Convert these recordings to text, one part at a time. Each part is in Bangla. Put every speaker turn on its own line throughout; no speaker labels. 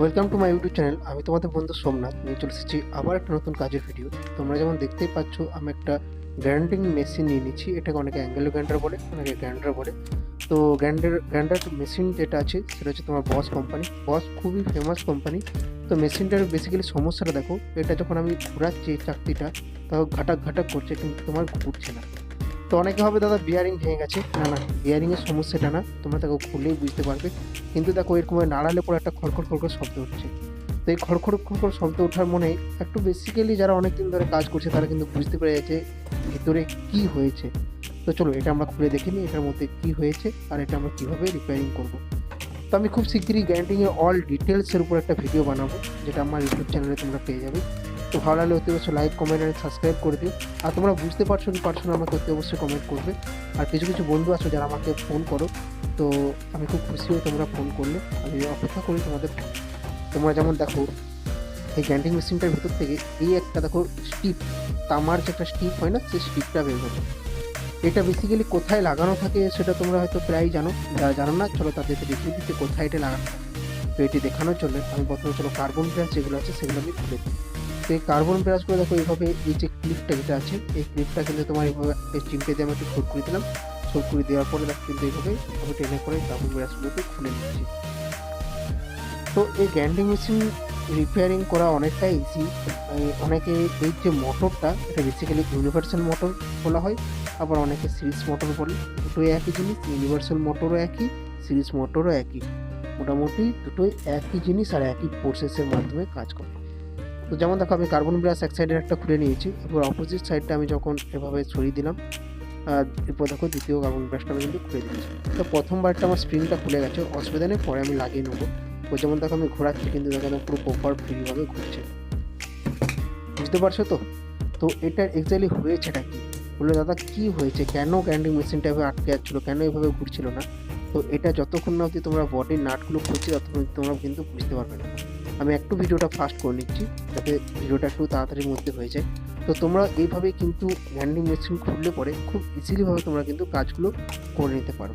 Welcome to my YouTube channel আমি তোমাদের বন্ধু সোমনাথ। নিয়ে চলে এসেছি আবার একটা নতুন কাজের ভিডিও তোমরা যেমন দেখতেই পাচ্ছ, আমি একটা গ্র্যান্ডিং মেশিন নিয়ে নিচ্ছি। এটাকে অনেকে অ্যাঙ্গেল গ্র্যান্ডার বলে, অনেকে গ্র্যান্ডার বলে। তো গ্র্যান্ডার গ্র্যান্ডার মেশিন যেটা আছে, সেটা হচ্ছে তোমার বস কোম্পানি বস খুবই ফেমাস কোম্পানি তো মেশিনটার বেসিক্যালি সমস্যাটা দেখো, এটা যখন আমি ঘোরাচ্ছি চাকরিটা তাও ঘাটাক ঘাটাক করছে, কিন্তু তোমার ঘুরছে না। তো অনেকে হবে দাদা বিয়ারিং ভেঙে গেছে। না না বিয়ারিংয়ের সমস্যাটা না, তোমরা তাকে খুললেই বুঝতে পারবে। কিন্তু দেখো, এরকম নাড়ালে পরে একটা খড়খড় খড়খড় শব্দ হচ্ছে তো এই খড়খড় খড়খড় শব্দ ওঠার মনে একটু বেসিক্যালি যারা অনেক দিন ধরে কাজ করছে, তারা কিন্তু বুঝতে পেরে গেছে ভিতরে কি হয়েছে। তো চলো, এটা আমরা খুলে দেখে নিই, এটার মধ্যে কি হয়েছে আর এটা আমরা কীভাবে রিপেয়ারিং করব। তো আমি খুব শীঘ্রই গ্যারান্টিংয়ের অল ডিটেলসের উপর একটা ভিডিও বানাবো, যেটা আমার ইউটিউব চ্যানেলে তোমরা পেয়ে যাবে। তো ভালো লাগলে অতি অবশ্যই লাইক কমেন্ট আর সাবস্ক্রাইব করে দিও। আর তোমরা বুঝতে পারছ কি পারছ না, আমাকে অতি অবশ্যই কমেন্ট করবে। আর কিছু কিছু বন্ধু আছো যারা আমাকে ফোন করো, তো আমি খুব খুশি হই তোমরা ফোন করলে। আমি অপেক্ষা করি তোমাদের ফোন তোমরা যেমন দেখো, এই গ্যান্ডিং মেশিনটার ভিতর থেকে এই একটা দেখো স্টিপ তামার যে একটা স্টিপ হয় না, সেই স্টিপটা বের হলো। এটা বেসিক্যালি কোথায় লাগানো থাকে সেটা তোমরা হয়তো প্রায় জানো। যারা জানো না, চলো তাদেরকে দেখিয়ে দিচ্ছি কোথায় এটা লাগানো থাকে। তো এটি দেখানোর জন্য আমি প্রথমে চলো কার্বন ব্রাশ যেগুলো আছে, সেগুলো আমি খুলে দিই। তো এই কার্বন ব্রাশগুলো দেখো, এইভাবে এই যে ক্লিপটা যেটা আছে, এই ক্লিপটা কিন্তু তোমার এইভাবে এই চিমটে দিয়ে আমি একটু ছোট করে দিলাম। ছোট করে দেওয়ার পরে দেখো কিন্তু এইভাবে আমি টেনে করে কার্বন ব্রাশগুলোকে খুলে নিচ্ছি। তো এই গ্যান্ডিং মেশিন রিপেয়ারিং করা অনেকটাই ইজি অনেকে এই যে মোটরটা এটা বেসিক্যালি ইউনিভার্সাল মোটর বলা হয়। আবার অনেকে সিরিজ মোটর বলে। দুটোই একই জিনিস ইউনিভার্সাল মোটরও একই সিরিজ মোটরও একই। মোটামুটি দুটোই একই জিনিস আর একই প্রসেসের মাধ্যমে কাজ করে। তো যেমন দেখো, আমি কার্বন ব্রাশ এক সাইডের একটা খুলে নিয়েছি এবার অপোজিট সাইডটা আমি যখন এভাবে ছড়িয়ে দিলাম এরপর দেখো দ্বিতীয় কার্বন ব্রাশটা আমি কিন্তু খুলে দিয়েছি। তো প্রথমবারটা আমার স্প্রিংটা খুলে গেছে, অসুবিধা নেই, পরে আমি লাগিয়ে নেব। তো যেমন দেখো, আমি ঘোরাচ্ছি, কিন্তু দেখো পুরো প্রপার ফ্রিভাবে ঘুরছে। বুঝতে পারছ তো? তো এটার এক্স্যাক্টলি হয়েছেটা কি? বলল, দাদা, কি হয়েছে? কেন গ্যান্ডিং মেশিনটা এভাবে আটকে যাচ্ছিল? কেন এভাবে ঘুরছিল না? তো এটা যতক্ষণ না অবধি তোমরা বডির নাটগুলো খুঁজছে ততক্ষণ তোমরা কিন্তু বুঝতে পারবে না। আমি একটু ভিডিওটা ফাস্ট করে নিচ্ছি, যাতে ভিডিওটা একটু তাড়াতাড়ির মধ্যে হয়ে যায়। তো তোমরা এইভাবে কিন্তু গ্যান্ডিং মেশিন খুললে পরে খুব ইজিলিভাবে তোমরা কিন্তু কাজগুলো করে নিতে পারো।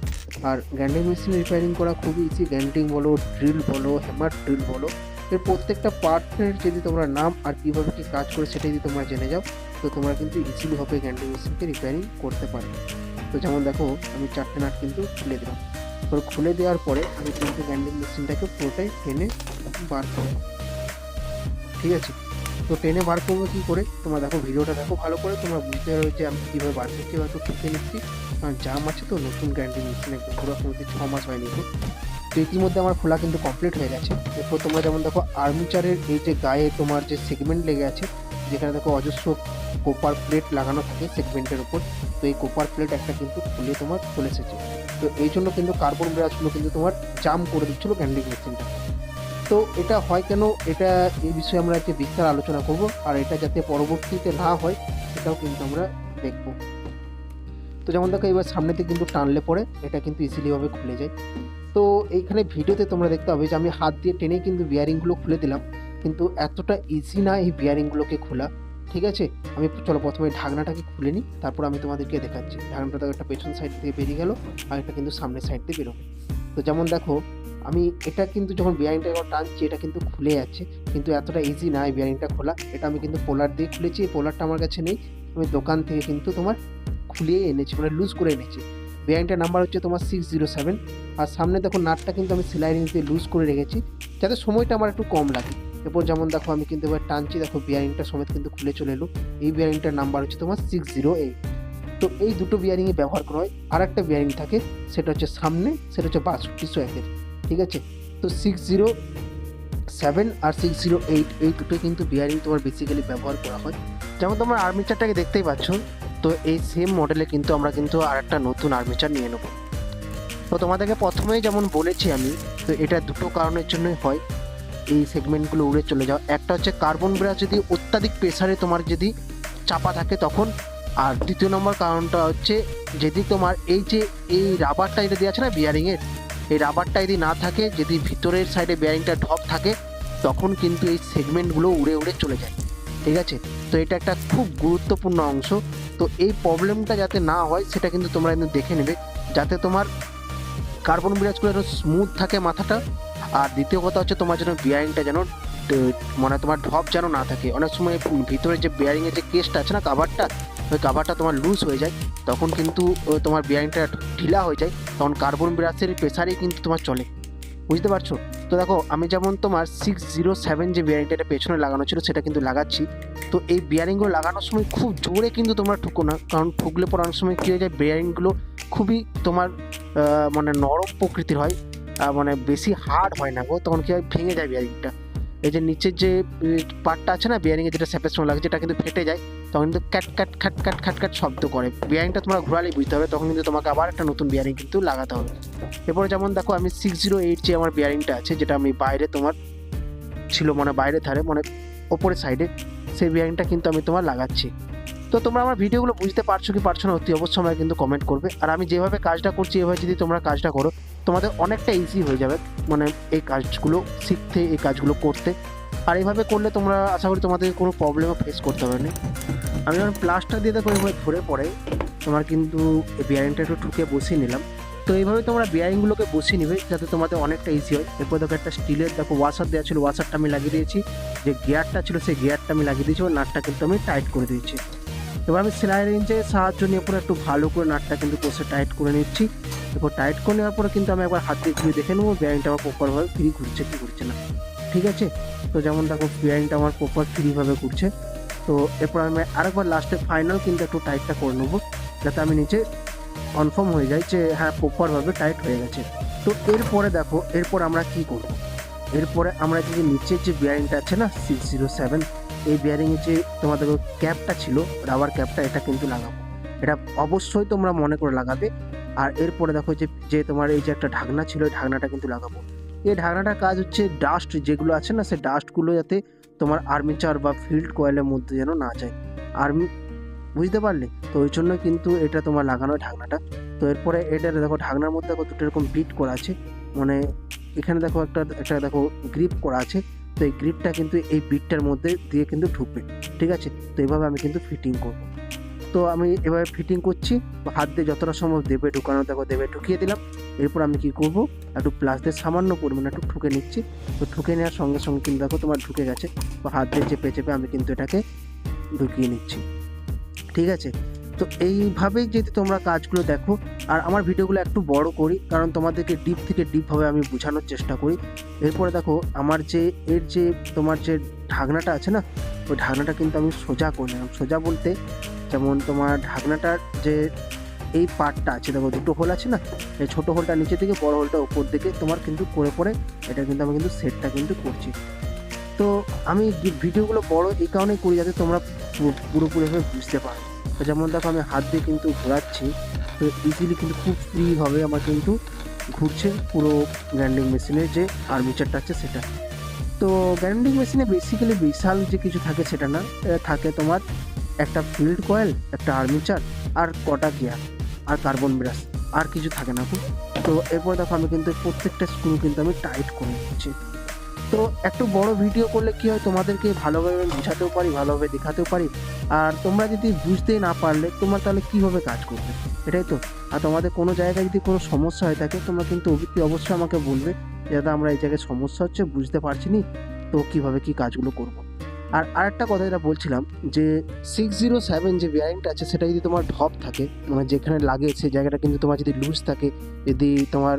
আর গ্যান্ডিং মেশিন রিপেয়ারিং করা খুবই ইজি গ্যান্ডিং বলো ড্রিল বলো হ্যামার ড্রিল বলো, এর প্রত্যেকটা পার্টের যদি তোমরা নাম আর কীভাবে কী কাজ করে সেটা যদি তোমরা জেনে যাও, তো তোমরা কিন্তু ইজিলিভাবে গ্যান্ডিং মেশিনকে রিপেয়ারিং করতে পারো তো যেমন দেখো, আমি চারটে নাট কিন্তু খুলে দিলাম। খুলে দেওয়ার পরে আমি কিন্তু গ্যান্ডিং মেশিনটাকে পুরোটাই টেনে বার করব। ঠিক আছে? তো টেনে বার করব কী করে? তোমরা দেখো, ভিডিওটা দেখো ভালো করে। তোমরা বুঝতে পারবে যে আমি কীভাবে বার করছি বা ঠুকে নিচ্ছি। কারণ জাম আছে তো, নতুন গ্যান্ডিং মেশিন একদম পুরো ছ মাস হয়নি তো। তো ইতিমধ্যে আমার খোলা কিন্তু কমপ্লিট হয়ে গেছে। এরপর তোমরা যেমন দেখো আর্মিচারের এই যে গায়ে তোমার যে সেগমেন্ট লেগে আছে, যেখানে দেখো অজস্র কোপার প্লেট লাগানো থাকে সেগমেন্টের উপর, তো এই কোপার প্লেট একটা কিন্তু খুলে তোমার চলে এসেছে। তো এই জন্য কিন্তু কার্বন ব্রাশগুলো কিন্তু তোমার জাম করে দিচ্ছিল গ্যান্ডিং মেশিনটা তো এটা হয় কেন? এটা এই বিষয়ে আমরা একটি বিস্তার আলোচনা করব। আর এটা যাতে পরবর্তীতে না হয়, সেটাও কিন্তু আমরা দেখব। তো যেমন দেখো, এবার সামনেতে কিন্তু টানলে পরে এটা কিন্তু ইজিলিভাবে খুলে যায়। তো এইখানে ভিডিওতে তোমরা দেখতে হবে যে আমি হাত দিয়ে টেনে কিন্তু বিয়ারিংগুলো খুলে দিলাম। কিন্তু এতটা ইজি না এই বিয়ারিংগুলোকে খোলা। ঠিক আছে? আমি চলো প্রথমে ঢাকনাটাকে খুলে নিই, তারপর আমি তোমাদেরকে দেখাচ্ছি। ঢাকনাটা তো একটা পেছন সাইড দিয়ে বেরিয়ে গেল, আর এটা কিন্তু সামনের সাইড দিয়ে বেরোবে। তো যেমন দেখো আমি এটা কিন্তু যখন বিয়ারিংটা যখন টানছি, এটা কিন্তু খুলে যাচ্ছে। কিন্তু এতটা ইজি না এই বিয়ারিংটা খোলা। এটা আমি কিন্তু পোলার দিয়ে খুলেছি। এই পোলারটা আমার কাছে নেই। আমি দোকান থেকে কিন্তু তোমার খুলিয়ে এনেছি মানে লুজ করে এনেছি। বিয়ারিংটার নাম্বার হচ্ছে তোমার সিক্স জিরো সেভেন আর সামনে দেখো নাটটা কিন্তু আমি সেলাই দিয়ে লুজ করে রেখেছি, যাতে সময়টা আমার একটু কম লাগে। এরপর যেমন দেখো আমি কিন্তু এবার টানছি, দেখো বিয়ারিংটা সমেত কিন্তু খুলে চলে এলো। এই বিয়ারিংটার নাম্বার হচ্ছে তোমার সিক্স জিরো এইট তো এই দুটো বিয়ারিংয়ে ব্যবহার করা হয়। আর একটা বিয়ারিং থাকে, সেটা হচ্ছে সামনে, সেটা হচ্ছে বাষট্টিশো একের। ঠিক আছে? তো সিক্স জিরো সেভেন আর সিক্স জিরো এইট এই দুটো কিন্তু বিয়ারিং তোমার বেসিক্যালি ব্যবহার করা হয়। যেমন তোমার আর্মিচারটাকে দেখতেই পাচ্ছ, তো এই সেম মডেলে কিন্তু আমরা কিন্তু আর একটা নতুন আর্মিচার নিয়ে নেব। তো তোমাদেরকে প্রথমেই যেমন বলেছি আমি, তো এটা দুটো কারণের জন্যই হয় এই সেগমেন্টগুলো উড়ে চলে যাওয়া। একটা হচ্ছে কার্বন ব্রাশ যদি অত্যাধিক প্রেসারে তোমার যদি চাপা থাকে তখন, আর দ্বিতীয় নম্বর কারণটা হচ্ছে যদি তোমার এই যে এই রাবারটা এটা দেওয়া আছে না বিয়ারিংয়ের এই রাবারটা যদি না থাকে, যদি ভিতরের সাইডে বিয়ারিংটা ঢপ থাকে, তখন কিন্তু এই সেগমেন্টগুলো উড়ে উড়ে চলে যায়। ঠিক আছে? তো এটা একটা খুব গুরুত্বপূর্ণ অংশ। তো এই প্রবলেমটা যাতে না হয়, সেটা কিন্তু তোমরা কিন্তু দেখে নেবে। যাতে তোমার কার্বন ব্রাশগুলো একটু স্মুথ থাকে মাথাটা। আর দ্বিতীয় কথা হচ্ছে তোমার যেন বিয়ারিংটা যেন মানে তোমার ঢপ যেন না থাকে। অনেক সময় ভিতরে যে বিয়ারিংয়ের যে কেসটা আছে না কাভারটা ওই কাভারটা তোমার লুজ হয়ে যায়। তখন কিন্তু তোমার বিয়ারিংটা ঢিলা হয়ে যায়। তখন কার্বন ব্রাশের প্রেসারেই কিন্তু তোমার চলে। বুঝতে পারছ? তো দেখো, আমি যেমন তোমার সিক্স জিরো সেভেন যে বিয়ারিংটা এটা পেছনে লাগানো ছিল, সেটা কিন্তু লাগাচ্ছি। তো এই বিয়ারিংগুলো লাগানোর সময় খুব জোরে কিন্তু তোমরা ঠুকো না। কারণ ঠুকলে পর অনেক সময় কী হয়ে যায় বিয়ারিংগুলো খুবই তোমার মানে নরম প্রকৃতির হয়। মানে বেশি হার্ড হয় না গো। তখন কী হয়, ভেঙে যায় বিয়ারিংটা এই যে নিচের যে পার্টটা আছে না বিয়ারিংয়ে যেটা স্যাপের সময় লাগে, যেটা কিন্তু ফেটে যায়, তখন কিন্তু ক্যাট ক্যাট খ্যাট খ্যাট খ্যাট খ্যাট শব্দ করে। বিয়ারিংটা তোমরা ঘোরালেই বুঝতে হবে তখন কিন্তু তোমাকে আবার একটা নতুন বিয়ারিং কিন্তু লাগাতে হবে। এরপরে যেমন দেখো, আমি সিক্স জিরো এইট যে আমার বিয়ারিংটা আছে, যেটা আমি বাইরে তোমার ছিল মানে বাইরে ধারে মানে ওপরের সাইডে সেই বিয়ারিংটা কিন্তু আমি তোমার লাগাচ্ছি। তো তোমরা আমার ভিডিওগুলো বুঝতে পারছ কি পারছ না, অতি অবশ্যই আমাকে কিন্তু কমেন্ট করবে। আর আমি যেভাবে কাজটা করছি, এভাবে যদি তোমরা কাজটা করো তোমাদের অনেকটা ইজি হয়ে যাবে মানে এই কাজগুলো, শিখতে, এই কাজগুলো করতে। আর এইভাবে করলে তোমরা, আশা করি তোমাদের কোনো প্রবলেমও ফেস করতে হবে না। আমি যখন প্লাস্টার দিয়ে দেখো এভাবে ধরে পড়ে, তোমার কিন্তু বিয়ারিংটা একটু ঠুকে বসিয়ে নিলাম। তো এইভাবে তোমরা বিয়ারিংগুলোকে বসিয়ে নিবে, যাতে তোমাদের অনেকটা ইজি হয়। এরপর দেখো একটা স্টিলের দেখো ওয়াশার দেওয়া ছিল ওয়াশারটা আমি লাগিয়ে দিয়েছি। যে গিয়ারটা ছিল, সেই গিয়ারটা আমি লাগিয়ে দিয়েছি এবং নাটটা কিন্তু আমি টাইট করে দিয়েছি। এবার আমি সেলাই রেঞ্জের সাহায্য নিয়ে পরে একটু ভালো করে নাটটা কিন্তু কষে টাইট করে নিচ্ছি। এরপর টাইট করে নেওয়ার পরে কিন্তু আমি একবার হাত দিয়ে ঘুরে দেখে নেব বিয়ারিংটা আমার প্রপারভাবে ফ্রি ঘুরছে কি ঘুরছে না। ঠিক আছে? তো যেমন দেখো বিয়ারিংটা আমার প্রপার ফ্রিভাবে ঘুরছে। তো এরপর আমি আরেকবার লাস্টে ফাইনাল কিন্তু একটু টাইটটা করে নেব, যাতে আমি নিচে কনফার্ম হয়ে যাই যে হ্যাঁ প্রপারভাবে টাইট হয়ে গেছে। তো এরপরে দেখো, এরপর আমরা কি করব? এরপরে আমরা যে নিচের যে বিয়ারিংটা আছে না সিক্স জিরো সেভেন এই বিয়ারিংয়ের যে তোমাদের ক্যাপটা ছিল রাবার ক্যাপটা এটা কিন্তু লাগাবো। এটা অবশ্যই তোমরা মনে করে লাগাবে। আর এরপরে দেখো যে যে তোমার এই যে একটা ঢাকনা ছিল ঢাকনাটা কিন্তু লাগাবো। এই ঢাকনাটার কাজ হচ্ছে ডাস্ট যেগুলো আছে না, সেই ডাস্টগুলো যাতে তোমার আর্মিচার বা ফিল্ড কয়েলের মধ্যে যেন না যায়। আর্মি বুঝতে পারলে? তো ওই জন্য কিন্তু এটা তোমার লাগানো ঢাকনাটা। তো এরপরে এটা দেখো ঢাকনার মধ্যে দেখো দুটো এরকম বিট করা আছে। মানে এখানে দেখো একটা একটা দেখো গ্রিপ করা আছে। তো এই গ্রিপটা কিন্তু এই বিটটার মধ্যে দিয়ে কিন্তু ঢুকবে। ঠিক আছে? তো এইভাবে আমি কিন্তু ফিটিং করব। তো আমি এভাবে ফিটিং করছি। হাত দিয়ে যতটা সম্ভব দেবে ঢুকানো, দেখো দেবে ঢুকিয়ে দিলাম। এরপর আমি কি করব? একটু প্লাস দিয়ে সামান্য পরিমাণে একটু ঠুকে নিচ্ছি। তো ঠুকে নেওয়ার সঙ্গে সঙ্গে কিন্তু দেখো তোমার ঢুকে গেছে। তো হাত দিয়ে চেপে চেপে আমি কিন্তু এটাকে ঢুকিয়ে নিচ্ছি। ঠিক আছে? তো এইভাবেই যদি তোমরা কাজগুলো দেখো, আর আমার ভিডিওগুলো একটু বড় করি, কারণ তোমাদেরকে ডিপ থেকে ডিপভাবে আমি বোঝানোর চেষ্টা করি। এরপরে দেখো, আমার যে, এর যে তোমার যে ঢাকনাটা আছে না, ওই ঢাকনাটা কিন্তু আমি সোজা করে নিলাম। সোজা বলতে যেমন তোমার ঢাকনাটার যে এই পার্টটা আছে, দেখো দুটো হোল আছে না? এই ছোটো হোলটা নিচে থেকে বড় হোলটা উপর দিকে তোমার কিন্তু করে পরে এটা কিন্তু আমি কিন্তু সেটটা কিন্তু করছি। তো আমি ভিডিওগুলো বড় এই কারণেই করি যাতে তোমরা পুরো- পুরোপুরিভাবে বুঝতে পারো। তো যেমন দেখো আমি হাত দিয়ে কিন্তু ঘোরাচ্ছি, তো ইজিলি কিন্তু খুব ফ্রিভাবে আমার কিন্তু ঘুরছে পুরো গ্র্যান্ডিং মেশিনের যে আর্মিচারটা আছে সেটা। তো গ্র্যান্ডিং মেশিনে বেসিক্যালি বিশাল যে কিছু থাকে সেটা না থাকে তোমার একটা ফিল্ড কয়েল, একটা আর্মিচার আর কটা গিয়ার, আর কার্বন ব্রাশ আর কিছু থাকে না খুব। তো এরপর দেখো আমি কিন্তু প্রত্যেকটা স্ক্রু কিন্তু আমি টাইট করে নিচ্ছি। তো একটু বড় ভিডিও করলে কি হয়, তোমাদেরকে ভালোভাবে বোঝাতেও পারি, ভালোভাবে দেখাতেও পারি। আর তোমরা যদি বুঝতেই না পারলে, তোমরা তাহলে কীভাবে কাজ করবে? এটাই তো। আর তোমাদের কোনো জায়গায় যদি কোনো সমস্যা হয়ে থাকে, তোমরা কিন্তু অবশ্যই অবশ্যই আমাকে বলবে, যে দাদা, আমরা এই জায়গায় সমস্যা হচ্ছে, বুঝতে পারছি নি, তো কীভাবে কী কাজগুলো করব? আর আরেকটা কথা যেটা বলছিলাম, যে সিক্স জিরো সেভেন যে বিয়ারিংটা আছে সেটা যদি তোমার ঢপ থাকে মানে যেখানে লাগে সেই জায়গাটা কিন্তু তোমার যদি লুজ থাকে, যদি তোমার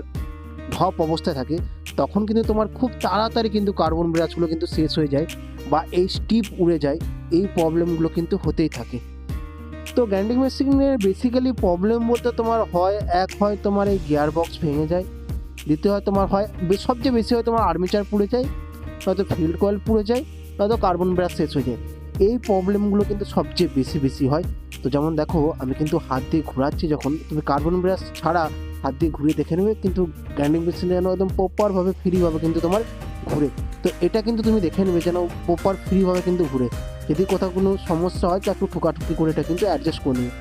ঢপ অবস্থায় থাকে, তখন কিন্তু তোমার খুব তাড়াতাড়ি কিন্তু কার্বন ব্রাশগুলো কিন্তু শেষ হয়ে যায় বা এই স্টিপ উড়ে যায়, এই প্রবলেমগুলো কিন্তু হতেই থাকে। তো গ্যান্ডিং মেশিনের বেসিক্যালি প্রবলেম বলতে তোমার হয়, এক হয় তোমার এই গিয়ার বক্স ভেঙে যায়, দ্বিতীয় হয় তোমার হয় সবচেয়ে বেশি হয় তোমার আর্মিচার পুড়ে যায়, হয়তো ফিল্ড কয়েল পুড়ে যায় নয়তো কার্বন ব্রাশ শেষ হয়ে যায়। এই প্রবলেমগুলো কিন্তু সবচেয়ে বেশি বেশি হয়। তো যেমন দেখো, আমি কিন্তু হাত দিয়ে ঘোরাচ্ছি যখন, তুমি কার্বন ব্রাশ ছাড়া হাত দিয়ে ঘুরিয়ে দেখে নেবে, কিন্তু গ্রাইন্ডিং মেশিন যেন একদম প্রপারভাবে ফ্রিভাবে কিন্তু তোমার ঘুরে। তো এটা কিন্তু তুমি দেখে নেবে যেন প্রপার ফ্রিভাবে কিন্তু ঘুরে। যদি কোথাও কোনো সমস্যা হয়, তো একটু ঠুকাঠুকি করে এটা কিন্তু অ্যাডজাস্ট করে নিবে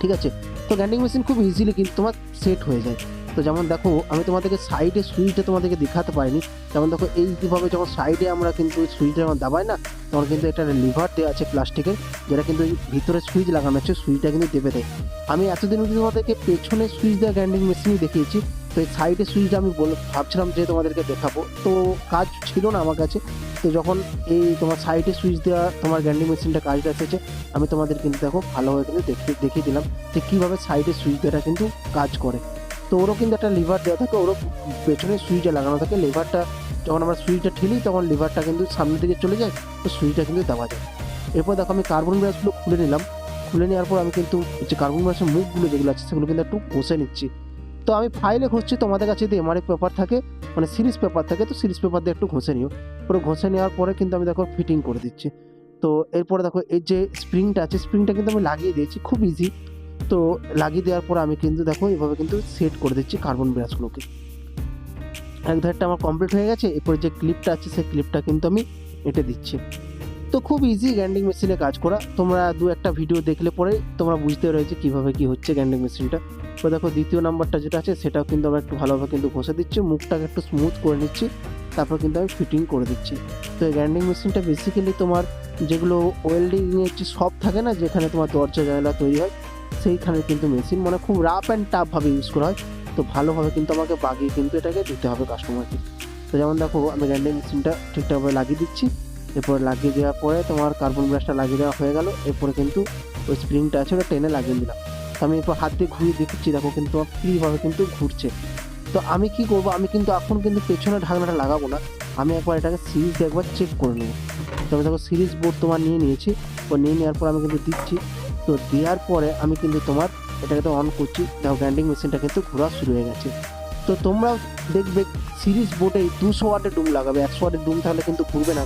ঠিক আছে? তো গ্রাইন্ডিং মেশিন খুব ইজিলি কিন্তু তোমার সেট হয়ে যায়। তো যেমন দেখো, আমি তোমাদেরকে সাইডে সুইচটা তোমাদেরকে দেখাতে পারিনি। যেমন দেখো এইভাবে যখন সাইডে আমরা কিন্তু সুইচটা যখন দাবাই না, তখন কিন্তু একটা লিভার দেওয়া আছে প্লাস্টিকের, যেটা কিন্তু এই ভিতরে সুইচ লাগানো আছে, সুইচটা কিন্তু দেবে দেয় আমি এতদিন অবধি তোমাদেরকে পেছনে সুইচ দেওয়া গ্রাইন্ডিং মেশিনই দেখিয়েছি, তো এই সাইডে সুইচটা আমি বল ভাবছিলাম যে তোমাদেরকে দেখাবো। তো কাজ ছিল না আমার কাছে, তো যখন এই তোমার সাইডে সুইচ দেওয়া তোমার গ্যান্ডিং মেশিনটা কাজটা এসেছে, আমি তোমাদের কিন্তু দেখো, ভালোভাবে কিন্তু দেখিয়ে দিলাম যে কীভাবে সাইডে সুইচ দেওয়াটা কিন্তু কাজ করে। তো ওরও কিন্তু একটা লিভার দেওয়া থাকে, ওরও পেছনে সুইচটা লাগানো থাকে। লিভারটা যখন আমরা সুইচটা ঠেলি, তখন লিভারটা কিন্তু সামনের দিকে চলে যায়, তো সুইচটা কিন্তু দেওয়া যায়। এরপর দেখো আমি কার্বন ব্রাশগুলো খুলে নিলাম। খুলে নেওয়ার পর আমি কিন্তু যে কার্বন ব্রাশের মুখগুলো যেগুলো আছে, সেগুলো কিন্তু একটু ঘষে নিচ্ছি। তো আমি ফাইলে ঘষছি, তোমাদের কাছে যদি এমআরএফ পেপার থাকে মানে সিরিজ পেপার থাকে, তো সিরিজ পেপার দিয়ে একটু ঘষে নিও। পুরো ঘষে নেওয়ার পরে কিন্তু আমি দেখো ফিটিং করে দিচ্ছি। তো এরপরে দেখো এই যে স্প্রিংটা আছে স্প্রিংটা কিন্তু আমি লাগিয়ে দিয়েছি, খুব ইজি তো লাগিয়ে দেওয়ার পর আমি কিন্তু দেখো এভাবে কিন্তু সেট করে দিচ্ছি কার্বন ব্রাশগুলোকে এক ধারটা আমার কমপ্লিট হয়ে গেছে, এরপরে যে ক্লিপটা আছে সেই ক্লিপটা কিন্তু আমি এঁটে দিচ্ছি। তো খুব ইজি গ্যান্ডিং মেশিনে কাজ করা। তোমরা দু একটা ভিডিও দেখলে পরে তোমরা বুঝতে রয়েছে কীভাবে কি হচ্ছে গ্যান্ডিং মেশিনটা তো দেখো দ্বিতীয় নাম্বারটা যেটা আছে সেটাও কিন্তু আমরা একটু ভালোভাবে কিন্তু ঘষে দিচ্ছি, মুখটাকে একটু স্মুথ করে নিচ্ছি, তারপর কিন্তু আমি ফিটিং করে দিচ্ছি। তো এই গ্যান্ডিং মেশিনটা বেসিক্যালি তোমার যেগুলো ওয়েল্ডিং এর যে সব থাকে না, যেখানে তোমার দরজা জানালা তৈরি হয় সেইখানে কিন্তু মেশিন মানে খুব রাফ অ্যান্ড টাফভাবে ইউজ করা হয়। তো ভালোভাবে কিন্তু আমাকে বাগিয়ে কিন্তু এটাকে দিতে হবে কাস্টমারকে তো যেমন দেখো, আমি গ্যান্ডিং মেশিনটা ঠিকঠাকভাবে লাগিয়ে দিচ্ছি। এরপর লাগিয়ে দেওয়ার পরে তোমার কার্বন ব্রাশটা লাগিয়ে দেওয়া হয়ে গেল। এরপরে কিন্তু ওই স্প্রিংটা আছে ওটা টেনে লাগিয়ে দিলাম তো আমি এরপর হাত দিয়ে ঘুরিয়ে দেখছি, দেখো কিন্তু আমার ফ্রিভাবে কিন্তু ঘুরছে। তো আমি কি করব? আমি কিন্তু এখন কিন্তু পেছনে ঢাকনাটা লাগাবো না। আমি একবার এটাকে সিরিজ একবার চেক করে নেব। তো আমি দেখো সিরিজ বোর্ড তোমার নিয়ে নিয়েছি। ও নিয়ে নেওয়ার পর আমি কিন্তু দিচ্ছি। তো দেওয়ার পরে আমি কিন্তু তোমার এটাকে তো অন করছি। দেখো গ্যান্ডিং মেশিনটা কিন্তু ঘোরা শুরু হয়ে গেছে। তো তোমরা দেখবে সিরিজ বোর্ডে দুশো ওয়াটের ডুম লাগাবে। একশো ওয়াটের ডুম তাহলে কিন্তু ঘুরবে না।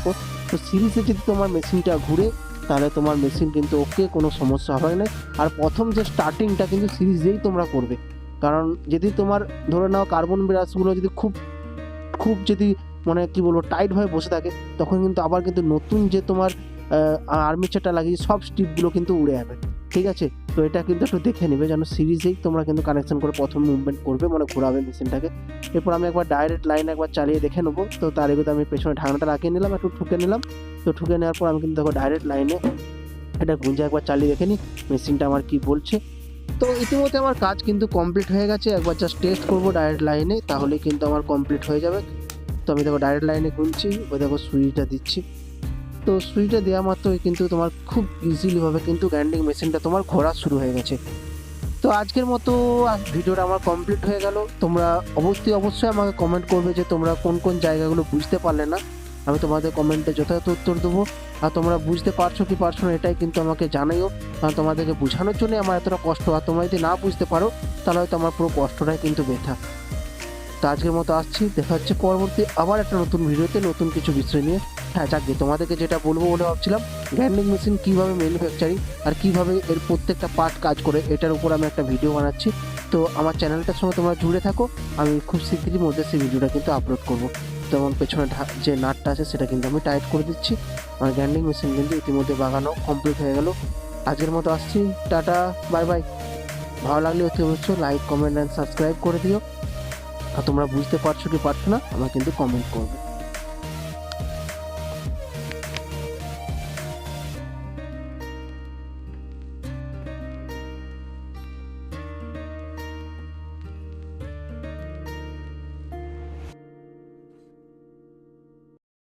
তো সিরিজে যদি তোমার মেশিনটা ঘুরে, তাহলে তোমার মেশিন কিন্তু ওকে কোনো সমস্যা হবে না। আর প্রথম যে স্টার্টিংটা কিন্তু সিরিজেই তোমরা করবে। কারণ যদি তোমার, ধরে নাও কার্বন ব্রাশগুলো যদি খুব খুব যদি মানে কি বলব টাইটভাবে বসে থাকে, তখন কিন্তু আবার কিন্তু নতুন যে তোমার আর্মিচারটা লাগিয়ে সব স্টিপগুলো কিন্তু উড়ে যাবে। ঠিক আছে? তো এটা কিন্তু একটু দেখে নেবে যেন সিরিজেই তোমরা কিন্তু কানেকশন করে প্রথম মুভমেন্ট করবে মানে ঘোরাবে মেশিনটাকে এরপর আমি একবার ডাইরেক্ট লাইন একবার চালিয়ে দেখে নেব। তো তার এগুলো আমি পেছনে ঢাকনাটা লাগিয়ে নিলাম, একটু ঠুকে নিলাম। তো ঠুকে নেওয়ার পর আমি কিন্তু দেখো ডাইরেক্ট লাইনে এটা গুঞ্জে একবার চালিয়ে দেখে নিই মেশিনটা আমার কি বলছে। তো ইতিমধ্যে আমার কাজ কিন্তু কমপ্লিট হয়ে গেছে, একবার জাস্ট টেস্ট করব ডাইরেক্ট লাইনে তাহলে কিন্তু আমার কমপ্লিট হয়ে যাবে। তো আমি দেখো ডাইরেক্ট লাইনে গুনছি ওই দেখো সুইচটা দিচ্ছি। তো সুইচটা দেওয়া মাত্রই কিন্তু তোমার খুব ইজিলিভাবে কিন্তু গ্যান্ডিং মেশিনটা তোমার ঘোরা শুরু হয়ে গেছে। তো আজকের মতো ভিডিওটা আমার কমপ্লিট হয়ে গেল। তোমরা অবশ্যই অবশ্যই আমাকে কমেন্ট করবে যে তোমরা কোন কোন জায়গাগুলো বুঝতে পারলে না। আমি তোমাদের কমেন্টে যথাযথ উত্তর দেবো। আর তোমরা বুঝতে পারছ কি পারছ না, এটাই কিন্তু আমাকে জানাইও। কারণ তোমাদেরকে বোঝানোর জন্য আমার এতটা কষ্ট। আর তোমরা যদি না বুঝতে পারো, তাহলে হয়তো আমার পুরো কষ্টটাই কিন্তু বেথা। তো আজকের মতো আসছি। দেখা হচ্ছে পরবর্তী আবার একটা নতুন ভিডিওতে নতুন কিছু বিষয় নিয়ে। হ্যাঁ যাকে তোমাদেরকে যেটা বলব বলে ভাবছিলাম গ্যান্ডিং মেশিন কীভাবে ম্যানুফ্যাকচারিং আর কীভাবে এর প্রত্যেকটা পার্ট কাজ করে, এটার উপর আমি একটা ভিডিও বানাচ্ছি। তো আমার চ্যানেলটার সঙ্গে তোমরা জুড়ে থাকো, আমি খুব শীঘ্রই মধ্যে সেই ভিডিওটা কিন্তু আপলোড করব। যেমন পেছনে যে নাটটা আছে, সেটা কিন্তু আমি টাইট করে দিচ্ছি। আমার গ্যান্ডিং মেশিন কিন্তু ইতিমধ্যে বাগানো কমপ্লিট হয়ে গেল। আজকের মতো আসছি, টাটা বাই বাই ভালো লাগলে অতি অবশ্যই লাইক কমেন্ট অ্যান্ড সাবস্ক্রাইব করে দিও। আর তোমরা বুঝতে পারছ কি পারছ না আমার কিন্তু কমেন্ট করবে।